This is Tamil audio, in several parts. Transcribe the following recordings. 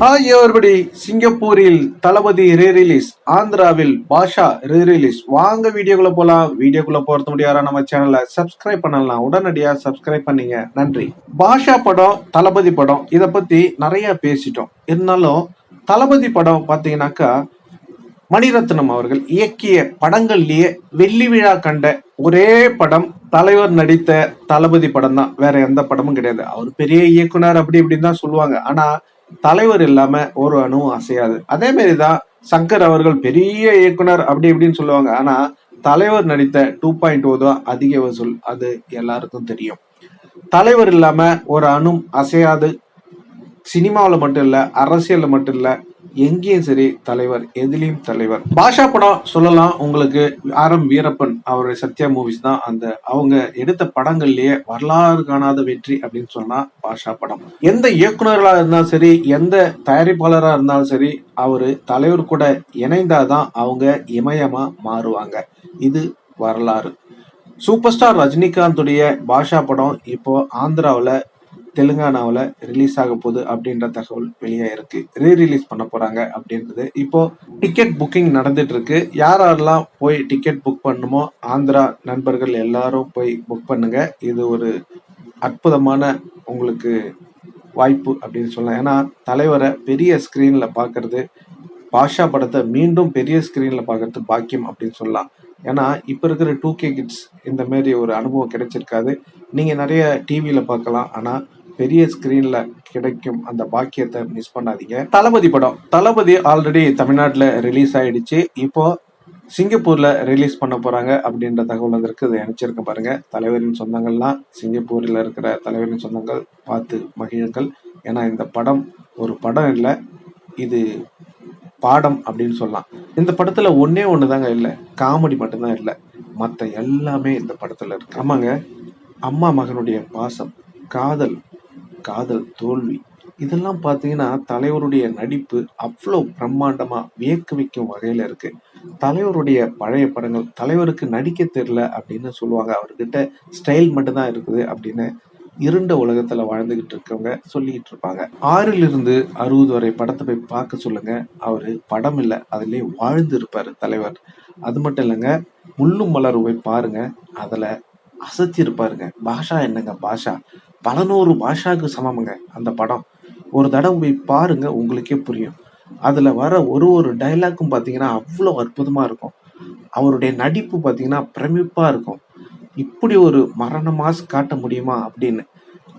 ஹாய் எவர்படி சிங்கப்பூரில் தளபதி ரீ ரிலீஸ் ஆந்திராவில் பாஷா ரீ ரிலீஸ் வாங்க வீடியோக்குள்ள போலாம். வீடியோக்குள்ள போறது முடியாத நம்ம சேனலை சப்ஸ்கிரைப் பண்ணலாம். உடனடியா சப்ஸ்கிரைப் பண்ணீங்க. நன்றி. பாஷா படம் தளபதி படம் இத பத்தி நிறைய பேசிட்டோம். இருந்தாலும் தளபதி படம் பாத்தீங்கன்னாக்கா மணிரத்னம் அவர்கள் இயக்கிய படங்கள்லயே வெள்ளி விழா கண்ட ஒரே படம் தலைவர் நடித்த தளபதி படம் தான் வேற எந்த படமும் கிடையாது. அவர் பெரிய இயக்குனர் அப்படி இப்படின்னு தான் சொல்லுவாங்க. ஆனா தலைவர் இல்லாம ஒரு அணுவும் அசையாது. அதே மாதிரிதான் சங்கர் அவர்கள் பெரிய இயக்குனர் அப்படி இப்படின்னு சொல்லுவாங்க. ஆனா தலைவர் நடித்த டூ பாயிண்ட் ஓ தான் அதிக வசூல். அது எல்லாருக்கும் தெரியும். தலைவர் இல்லாம ஒரு அணும் அசையாது. சினிமாவில் மட்டும் இல்லை அரசியலில் மட்டும் இல்லை எங்கேயும் சரி தலைவர் எதிலையும் தலைவர். பாஷா படம் சொல்லலாம் உங்களுக்கு ஆர் எம் வீரப்பன் அவருடைய சத்யா மூவிஸ் தான். அந்த அவங்க எடுத்த படங்கள்லயே வரலாறு காணாத வெற்றி அப்படின்னு சொன்னா பாஷா படம். எந்த இயக்குநர்களா இருந்தாலும் சரி எந்த தயாரிப்பாளரா இருந்தாலும் சரி அவரு தலைவர் கூட இணைந்தாதான் அவங்க இமயமா மாறுவாங்க. இது வரலாறு. சூப்பர் ஸ்டார் ரஜினிகாந்துடைய பாஷா படம் இப்போ ஆந்திராவில் தெலுங்கானாவில் ரிலீஸ் ஆக போகுது அப்படின்ற தகவல் வெளியே இருக்கு. ரீ ரிலீஸ் பண்ண போறாங்க அப்படின்றது. இப்போ டிக்கெட் புக்கிங் நடந்துட்டு இருக்கு யார் யாரெல்லாம் போய் டிக்கெட் புக் பண்ணுமோ ஆந்திரா நண்பர்கள் எல்லாரும் போய் புக் பண்ணுங்க. இது ஒரு அற்புதமான உங்களுக்கு வாய்ப்பு அப்படின்னு சொல்லலாம். ஏன்னா தலைவரை பெரிய ஸ்கிரீன்ல பார்க்கிறது பாஷா படத்தை மீண்டும் பெரிய ஸ்கிரீன்ல பார்க்கறது பாக்கியம் அப்படின்னு சொல்லலாம். ஏன்னா இப்போ இருக்கிற டூ கே கிட்ஸ் இந்த மாதிரி ஒரு அனுபவம் கிடைச்சிருக்காது. நீங்கள் நிறைய டிவியில் பார்க்கலாம். ஆனால் பெரிய ஸ்கிரீன்ல கிடைக்கும் அந்த பாக்கியத்தை மிஸ் பண்ணாதீங்க. தளபதி படம். தளபதி ஆல்ரெடி தமிழ்நாட்டில் ரிலீஸ் ஆயிடுச்சு. இப்போ சிங்கப்பூர்ல ரிலீஸ் பண்ண போறாங்க அப்படின்ற தகவல் வந்திருக்கு. இதை அனுப்பிச்சிருக்க பாருங்க. தலைவரின் சொந்தங்கள்லாம் சிங்கப்பூரில் இருக்கிற தலைவரின் சொந்தங்கள் பார்த்து மகிழுங்கள். ஏன்னா இந்த படம் ஒரு படம் இல்லை. இது பாடம் அப்படின்னு சொல்லலாம். இந்த படத்துல ஒன்னே ஒண்ணுதாங்க இல்லை. காமெடி மட்டும்தான் இல்லை. மற்ற எல்லாமே இந்த படத்துல இருக்கு. ஆமாங்க. அம்மா மகனுடைய பாசம் காதல் காதல் தோல்வி. இதெல்லாம் பார்த்தீங்கன்னா தலைவருடைய நடிப்பு அவ்வளோ பிரம்மாண்டமாக வியக்க வைக்கும் வகையில் இருக்கு. தலைவருடைய பழைய படங்கள் தலைவருக்கு நடிக்க தெரியல அப்படின்னு சொல்லுவாங்க. அவர்கிட்ட ஸ்டைல் மட்டும்தான் இருக்குது அப்படின்னு இருண்ட உலகத்துல வாழ்ந்துகிட்டு இருக்கவங்க சொல்லிட்டு இருப்பாங்க. ஆறில் இருந்து அறுபது வரை படத்தை போய் பார்க்க சொல்லுங்க. அவரு படம் இல்லை அதிலே வாழ்ந்து இருப்பாரு தலைவர். அது மட்டும் இல்லைங்க முள்ளும் மலர் போய் பாருங்க. அதுல அசத்தி இருப்பாருங்க. பாஷா என்னங்க பாஷா? பல நூறு சமமுங்க அந்த படம். ஒரு தடவை போய் பாருங்க உங்களுக்கே புரியும். அதில் வர ஒரு ஒரு டைலாக்கும் பார்த்தீங்கன்னா அவ்வளோ அற்புதமாக இருக்கும். அவருடைய நடிப்பு பார்த்தீங்கன்னா பிரமிப்பாக இருக்கும். இப்படி ஒரு மரண மாஸ் காட்ட முடியுமா அப்படின்னு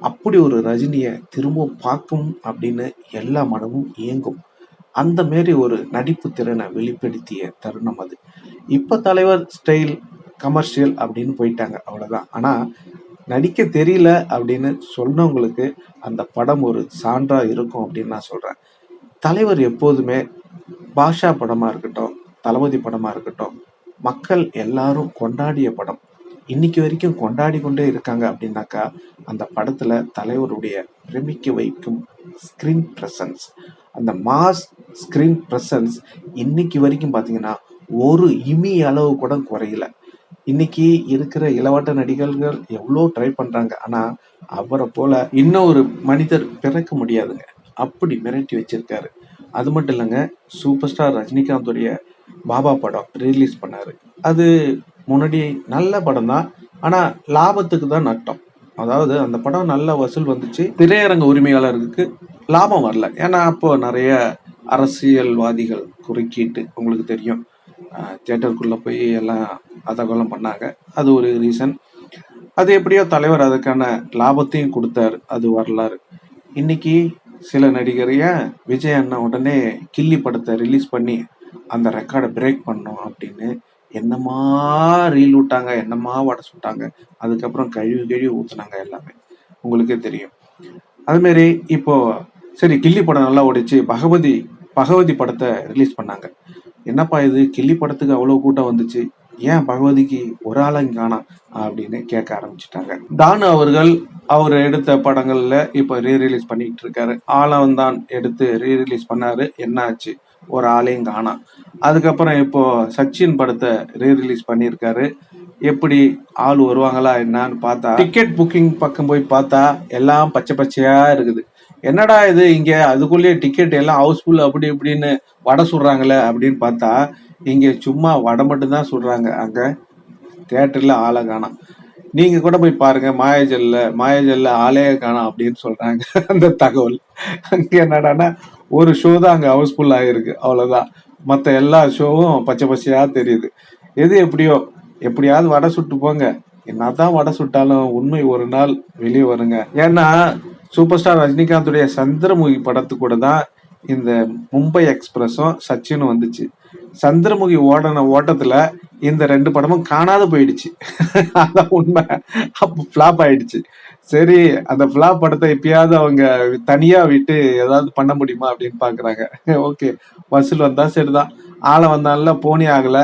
அப்படி ஒரு ரஜினியை திரும்ப பார்க்கும் அப்படின்னு எல்லா மனமும் இயங்கும் அந்த மாரி ஒரு நடிப்பு திறனை வெளிப்படுத்திய தருணம் அது. இப்போ தலைவர் ஸ்டைல் கமர்ஷியல் அப்படின்னு போயிட்டாங்க அவ்வளோதான் ஆனால் நடிக்க தெரியல அப்படின்னு சொன்னவங்களுக்கு அந்த படம் ஒரு சான்றா இருக்கும் அப்படின்னு நான் சொல்றேன். தலைவர் எப்போதுமே பாஷா படமா இருக்கட்டும் தளபதி படமா இருக்கட்டும் மக்கள் எல்லாரும் கொண்டாடிய படம். இன்னைக்கு வரைக்கும் கொண்டாடி கொண்டே இருக்காங்க அப்படின்னாக்கா அந்த படத்துல தலைவருடைய பிரமிக்க வைக்கும் ஸ்கிரீன் பிரசன்ஸ் அந்த மாஸ் ஸ்கிரீன் பிரசன்ஸ் இன்னைக்கு வரைக்கும் பார்த்தீங்கன்னா ஒரு இமி அளவு கூட குறையல. இன்னைக்கு இருக்கிற இளவட்ட நடிகர்கள் எவ்வளோ ட்ரை பண்றாங்க. ஆனா அவரை போல இன்னும் ஒரு மனிதர் பிறக்க முடியாதுங்க. அப்படி மிரட்டி வச்சிருக்காரு. அது மட்டும் இல்லைங்க சூப்பர் ஸ்டார் ரஜினிகாந்துடைய பாபா படம் ரிலீஸ் பண்ணாரு. அது முன்னாடி நல்ல படம் தான். ஆனா லாபத்துக்கு தான் நட்டம். அதாவது அந்த படம் நல்ல வசூல் வந்துச்சு. திரையரங்க உரிமையாளருக்கு லாபம் வரல. ஏன்னா அப்போ நிறைய அரசியல்வாதிகள் குறுக்கிட்டு உங்களுக்கு தெரியும் தேட்டருக்குள்ளே போய் எல்லாம் அதகலம் பண்ணாங்க. அது ஒரு ரீசன் அது எப்படியோ தலைவர் அதுக்கான லாபத்தையும் கொடுத்தாரு. அது வரலாறு. இன்னைக்கு சில நடிகர் ஏன் விஜய் அண்ணா உடனே கில்லி படத்தை ரிலீஸ் பண்ணி அந்த ரெக்கார்டை பிரேக் பண்ணோம் அப்படின்னு என்னமா ரீல் விட்டாங்க என்னமா வடை சுட்டாங்க. அதுக்கப்புறம் கழுவி கழுவி ஊத்துனாங்க எல்லாமே. உங்களுக்கே தெரியும். அதுமாரி இப்போ சரி கில்லி படம் நல்லா ஓடிச்சு. பகவதி பகவதி படத்தை ரிலீஸ் பண்ணாங்க. என்னப்பா இது? கில்லி படத்துக்கு அவ்வளோ கூட்டம் வந்துச்சு. ஏன் பகவதிக்கு ஒரு ஆளும் காணா? அப்படின்னு கேட்க ஆரம்பிச்சிட்டாங்க. தானு அவர்கள் அவர் எடுத்த படங்கள்ல இப்ப ரீ ரிலீஸ் பண்ணிட்டு இருக்காரு. ஆளவன் தான் எடுத்து ரீ ரிலீஸ் பண்ணாரு. என்ன ஆச்சு ஒரு ஆளையும் காணாம் அதுக்கப்புறம் இப்போ சச்சின் படத்தை ரீ ரிலீஸ் பண்ணியிருக்காரு. எப்படி ஆள் வருவாங்களா என்னன்னு பார்த்தா டிக்கெட் புக்கிங் பக்கம் போய் பார்த்தா எல்லாம் பச்சை பச்சையா இருக்குது. என்னடா இது இங்க? அதுக்குள்ளேயே டிக்கெட் எல்லாம் ஹவுஸ்ஃபுல் அப்படி இப்படின்னு வடை சுடுறாங்களே அப்படின்னு பார்த்தா இங்கே சும்மா வடை மட்டும்தான் சுடுறாங்க அங்கே தேட்டரில் ஆளை காணும். நீங்கள் கூட போய் பாருங்கள் மாயஜல்ல மாயஜல்ல ஆளே காணும் அப்படின்னு சொல்கிறாங்க அந்த தகவல். அங்கே என்னடான்னா ஒரு ஷோ தான் அங்கே ஹவுஸ்ஃபுல் ஆகிருக்கு அவ்வளோதான் மற்ற எல்லா ஷோவும் பச்சை பச்சையாக தெரியுது. எது எப்படியோ எப்படியாவது வடை சுட்டு போங்க. என்னதான் வடை சுட்டாலும் உண்மை ஒரு நாள் வெளியே வருங்க. ஏன்னா சூப்பர் ஸ்டார் ரஜினிகாந்துடைய சந்திரமுகி படத்து கூட தான் இந்த மும்பை எக்ஸ்பிரஸும் சச்சினும் வந்துச்சு. சந்திரமுகி ஓடின ஓட்டத்துல இந்த ரெண்டு படமும் காணாத போயிடுச்சு. அதான் உண்மை. அப்போ ஃப்ளாப் ஆயிடுச்சு. சரி அந்த ஃப்ளாப் படத்தை எப்பயாவது அவங்க தனியா விட்டு ஏதாவது பண்ண முடியுமா அப்படின்னு பாக்குறாங்க. ஓகே வசூல் வந்தா சரிதான். ஆளை வந்தால போனி ஆகல.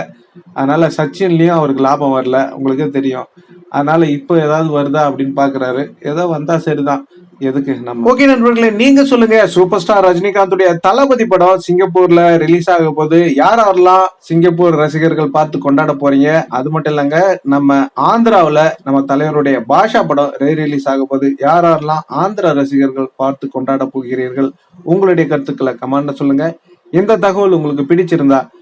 அதனால சச்சின்லயும் அவருக்கு லாபம் வரல. உங்களுக்கே தெரியும். அதனால இப்போ ஏதாவது வருதா அப்படின்னு பாக்குறாரு. ஏதோ வந்தா சரிதான். எதுக்கு நம்ம ஓகே நண்பர்களே நீங்க சொல்லுங்க. சூப்பர் ஸ்டார் ரஜினிகாந்துடைய தளபதி படம் சிங்கப்பூர்ல ரிலீஸ் ஆக போது யார் யாரெல்லாம் சிங்கப்பூர் ரசிகர்கள் பார்த்து கொண்டாட போறீங்க? அது மட்டும் இல்லைங்க நம்ம ஆந்திராவில நம்ம தலைவருடைய பாஷா படம் ரே ரிலீஸ் ஆக போது யார் யாரெல்லாம் ஆந்திரா ரசிகர்கள் பார்த்து கொண்டாட போகிறீர்கள்? உங்களுடைய கருத்துக்களை கமாண்ட சொல்லுங்க. இந்த தகவல் உங்களுக்கு பிடிச்சிருந்தா